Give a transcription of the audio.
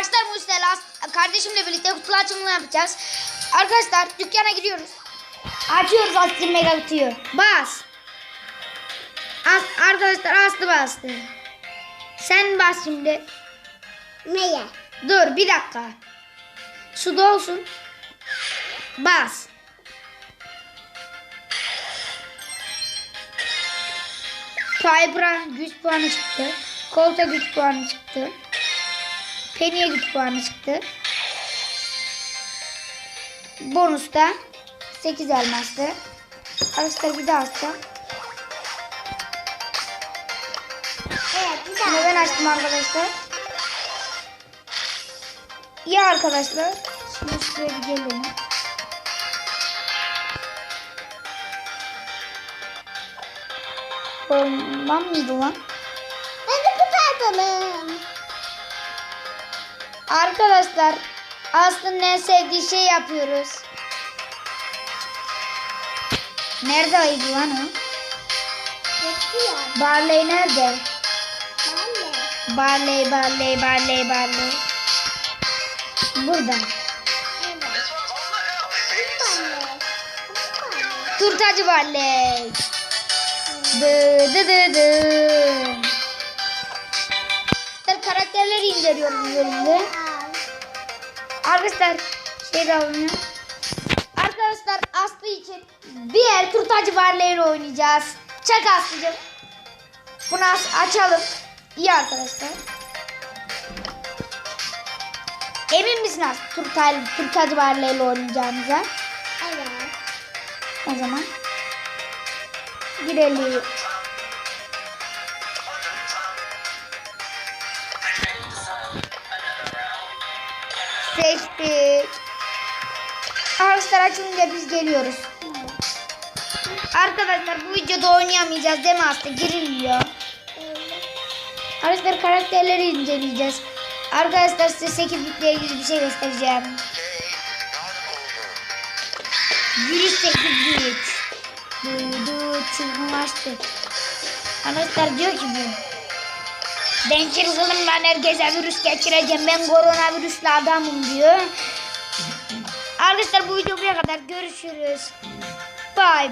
arkadaşlar bu Stella kardeşimle birlikte kutu açılımı yapacağız. Arkadaşlar dükkana giriyoruz. Açıyoruz Aslı Mega kutuyu. Bas. As, arkadaşlar Aslı bastı. Sen bas şimdi. Neye? Dur bir dakika. Su dolsun. Bas. Piper'a güç puanı çıktı. Colt'a güç puanı çıktı. Penny'e güç puanı çıktı. Bonusta 8 elmaslı. Arkadaşlar bir daha açacağım. Evet bir daha. Ben açtım arkadaşlar. İyi arkadaşlar. Şimdi şuraya bir gelelim. Olmam mıydı lan? Arkadaşlar Aslı'nın en sevdiği şey yapıyoruz. Nerede ayıydı lan o? Barley nerede? De. Barley, Barley, Barley, Barley. Burada. Evet. Turtacı Barley. Dı dı dı dı. Karakterleri indiriyoruz bu bölümde. Arkadaşlar şey de alınıyor. Arkadaşlar Aslı için diğer turtacı varlığıyla oynayacağız. Çak Aslı'cım. Bunu açalım. İyi arkadaşlar. Emin misin Aslı turtacı, turtacı varlığıyla oynayacağımıza? Evet. O zaman girelim. Seçtik. Arkadaşlar açınca biz geliyoruz. Arkadaşlar bu videoda oynayamayacağız değil mi Aslı? Girilmiyor. Arkadaşlar karakterleri inceleyeceğiz. Arkadaşlar size 8 bitle ilgili bir şey göstereceğim. Virüs 8 bit. Duydu çılgınlaştı. Arkadaşlar diyor ki bu. Ben çılgınım ben herkese virüs geçireceğim. Ben koronavirüslü adamım diyor. Arkadaşlar bu video kadar görüşürüz. Bye.